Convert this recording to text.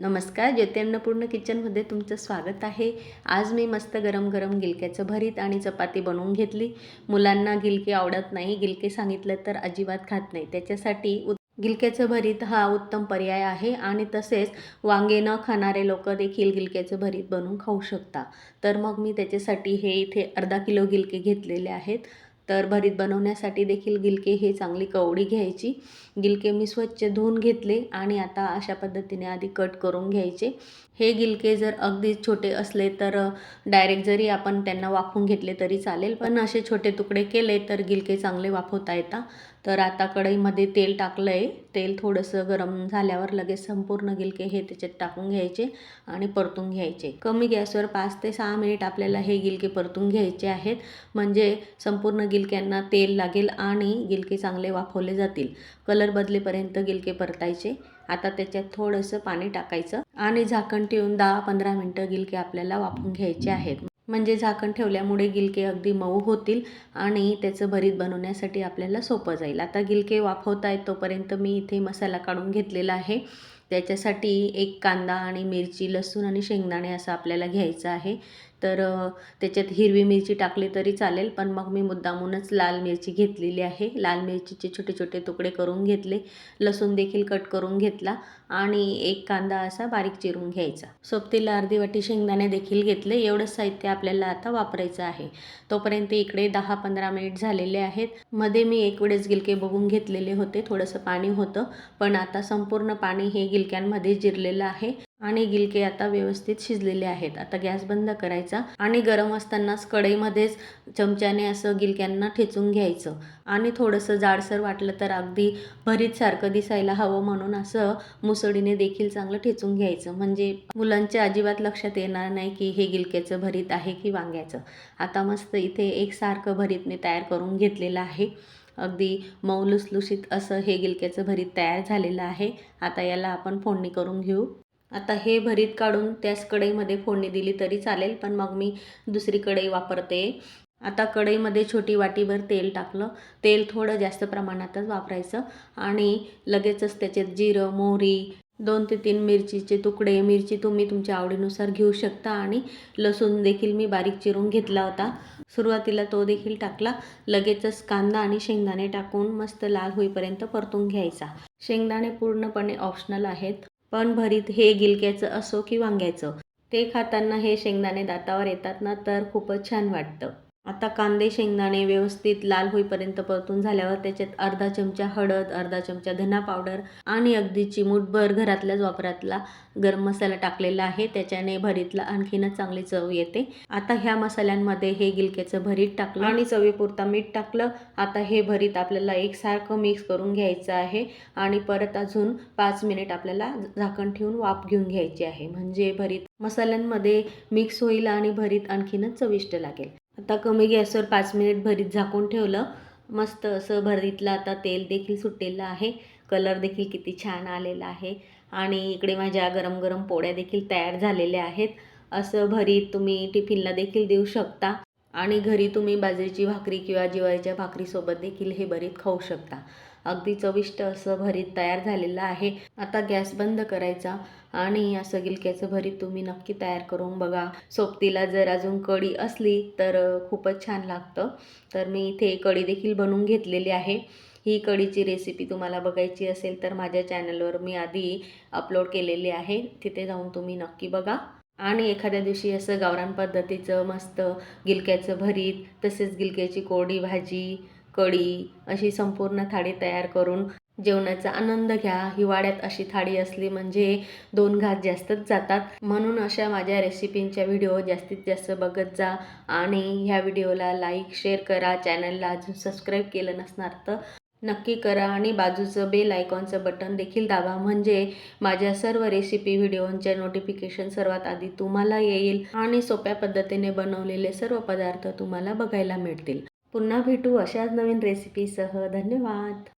नमस्कार ज्योतिन्नपूर्ण किचनमध्ये तुमचं स्वागत आहे. आज मी मस्त गरम गरम गिलक्याचं भरीत आणि चपाती बनवून घेतली. मुलांना गिलके आवडत नाही गिलके सांगितलं तर अजिबात खात नाही. त्याच्यासाठी उत गिलक्याचं भरीत हा उत्तम पर्याय आहे आणि तसेच वांगे न खाणारे लोक देखील गिलक्याचं भरीत बनवून खाऊ शकता. तर मग मी त्याच्यासाठी हे इथे अर्धा किलो गिलके घेतलेले आहेत. तर भरीत बनवण्यासाठी देखील गिलके हे चांगली कवडी घ्यायची. गिलके मी स्वच्छ धुवून घेतले आणि आता अशा पद्धतीने आधी कट करून घ्यायचे. हे गिलके जर अगदी छोटे असले तर डायरेक्ट जरी आपण त्यांना वाफवून घेतले तरी चालेल. पण असे छोटे तुकडे केले तर गिलके चांगले वाफवता येतात तर आता कढईमध्ये तेल टाकलं आहे तेल थोडंसं गरम झाल्यावर लगेच संपूर्ण गिलके हे त्याच्यात टाकून घ्यायचे आणि परतून घ्यायचे. कमी गॅसवर पाच ते सहा मिनिट आपल्याला हे गिलके परतून घ्यायचे आहेत. म्हणजे संपूर्ण गिलक्यांना तेल लागेल आणि गिलके चांगले वाफवले जातील. कलर बदलेपर्यंत गिलके परतायचे. आता त्याच्यात थोडंसं पाणी टाकायचं आणि झाकण ठेवून दहा पंधरा मिनटं गिलके आपल्याला वाफवून घ्यायचे आहेत. म्हणजे झाकण ठेवल्यामुळे गिलके अगदी मऊ होतील आणि त्याचं भरीत बनवण्यासाठी आपल्याला सोपं जाईल. आता गिलके वाफवता येतोपर्यंत मी इथे मसाला काढून घेतलेला आहे. त्याच्यासाठी एक कांदा आणि मिरची लसूण आणि शेंगदाणे असं आपल्याला घ्यायचं आहे. तर त्याच्यात हिरवी मिरची टाकली तरी चालेल पण मग मी मुद्दामूनच लाल मिरची घेतलेली आहे. लाल मिरचीचे छोटे छोटे तुकडे करून घेतले. लसूण देखील कट करून घेतला आणि एक कांदा असा बारीक चिरून घ्यायचा. सोबतीला अर्धी वाटी शेंगदाणे देखील घेतले. एवढंच साहित्य आपल्याला आता वापरायचं आहे. तोपर्यंत इकडे दहा पंधरा मिनिट झालेले आहेत. मध्ये मी एक वेळेस गिलके बघून घेतलेले होते. थोडंसं पाणी होतं पण आता संपूर्ण पाणी हे गिलक्यांमध्ये जिरलेलं आहे आणि गिलके आता व्यवस्थित शिजलेले आहेत. आता गॅस बंद करायचा आणि गरम असतानाच कढईमध्येच चमच्याने असं गिलक्यांना ठेचून घ्यायचं. आणि थोडंसं जाडसर वाटलं तर अगदी भरीतसारखं दिसायला हवं म्हणून असं मुसळीने देखील चांगलं ठेचून घ्यायचं. म्हणजे मुलांच्या अजिबात लक्षात येणार नाही की हे गिलक्याचं भरीत आहे की वांग्याचं. आता मस्त इथे एकसारखं भरीत मी तयार करून घेतलेलं आहे. अगदी मऊ लुसलुशीत असं हे गिलक्याचं भरीत तयार झालेलं आहे. आता याला आपण फोडणी करून घेऊ. आता हे भरीत काढून त्याच कढईमध्ये फोडणी दिली तरी चालेल पण मग मी दुसरी कढई वापरते. आता कढईमध्ये छोटी वाटीभर तेल टाकलं. तेल थोडं जास्त प्रमाणातच वापरायचं आणि लगेचच त्याच्यात जिरं मोहरी दोन ते तीन मिरचीचे तुकडे मिरची तुम्ही तुमच्या आवडीनुसार घेऊ शकता आणि लसूण देखील मी बारीक चिरून घेतला होता. सुरुवातीला तो देखील टाकला. लगेचच कांदा आणि शेंगदाणे टाकून मस्त लाल होईपर्यंत परतून घ्यायचा. शेंगदाणे पूर्णपणे ऑप्शनल आहेत पण भरीत हे गिलक्याचं असो की वांग्याचं. ते खाताना हे शेंगदाणे दातावर येतात ना तर खूपच छान वाटतं. आता कांदे शेंगदाणे व्यवस्थित लाल होईपर्यंत परतून झाल्यावर त्याच्यात अर्धा चमचा हळद अर्धा चमचा धना पावडर आणि अगदी चिमूटभर घरातल्याच वापरातला गरम मसाला टाकलेला आहे. त्याच्याने भरीतला आणखीनच चांगली चव येते. आता ह्या मसाल्यांमध्ये हे गिलक्याचं भरीत टाकलं आणि चवीपुरता मीठ टाकलं. आता हे भरीत आपल्याला एकसारखं मिक्स करून घ्यायचं आहे आणि परत अजून पाच मिनिट आपल्याला झाकण ठेवून वाफ घेऊन घ्यायची आहे. म्हणजे भरीत मसाल्यांमध्ये मिक्स होईल आणि भरीत आणखीनच चविष्ट लागेल. आता कमी गॅसवर पाच मिनिट भरीत झाकून ठेवलं. मस्त असं भरीतलं आता तेल देखील सुटलेलं आहे. कलर देखील किती छान आलेला आहे. आणि इकडे माझ्या गरम गरम पोळ्या देखील तयार झालेल्या आहेत. असं भरीत तुम्ही टिफिनला देखील देऊ शकता. आणि घरी तुम्ही बाजरीची भाकरी किंवा जिवाळीच्या भाकरीसोबत देखील हे भरीत खाऊ शकता. अगदी चविष्ट असं भरीत तयार झालेलं आहे. आता गॅस बंद करायचा आणि या सगिलक्याचं भरीत तुम्ही नक्की तयार करून बघा. सोबतीला जर अजून कढी असली तर खूपच छान लागतं. तर मी इथे कढी देखील बनवून घेतलेली आहे. ही कढीची रेसिपी तुम्हाला बघायची असेल तर माझ्या चॅनलवर मी आधी अपलोड केलेली आहे. तिथे जाऊन तुम्ही नक्की बघा. आणि एखाद्या दिवशी असं गावरान पद्धतीचं मस्त गिलक्याचं भरीत तसेच गिलक्याची कोरडी भाजी कढी अशी संपूर्ण थाळी तयार करून जेवणाचा आनंद घ्या. हिवाळ्यात अशी थाळी असली म्हणजे दोन घास जास्तच जातात. म्हणून अशा माझ्या रेसिपींच्या व्हिडिओ जास्तीत जास्त बघत जा आणि ह्या व्हिडिओला लाईक शेअर करा. चॅनलला अजून सबस्क्राईब केलं नसणार तर नक्की करा आणि बाजूचं बेल आयकॉनचं बटन देखील दाबा. म्हणजे माझ्या सर्व रेसिपी व्हिडिओंचे नोटिफिकेशन सर्वात आधी तुम्हाला येईल आणि सोप्या पद्धतीने बनवलेले सर्व पदार्थ तुम्हाला बघायला मिळतील. पुन्हा भेटू अशाच नवीन रेसिपीसह धन्यवाद.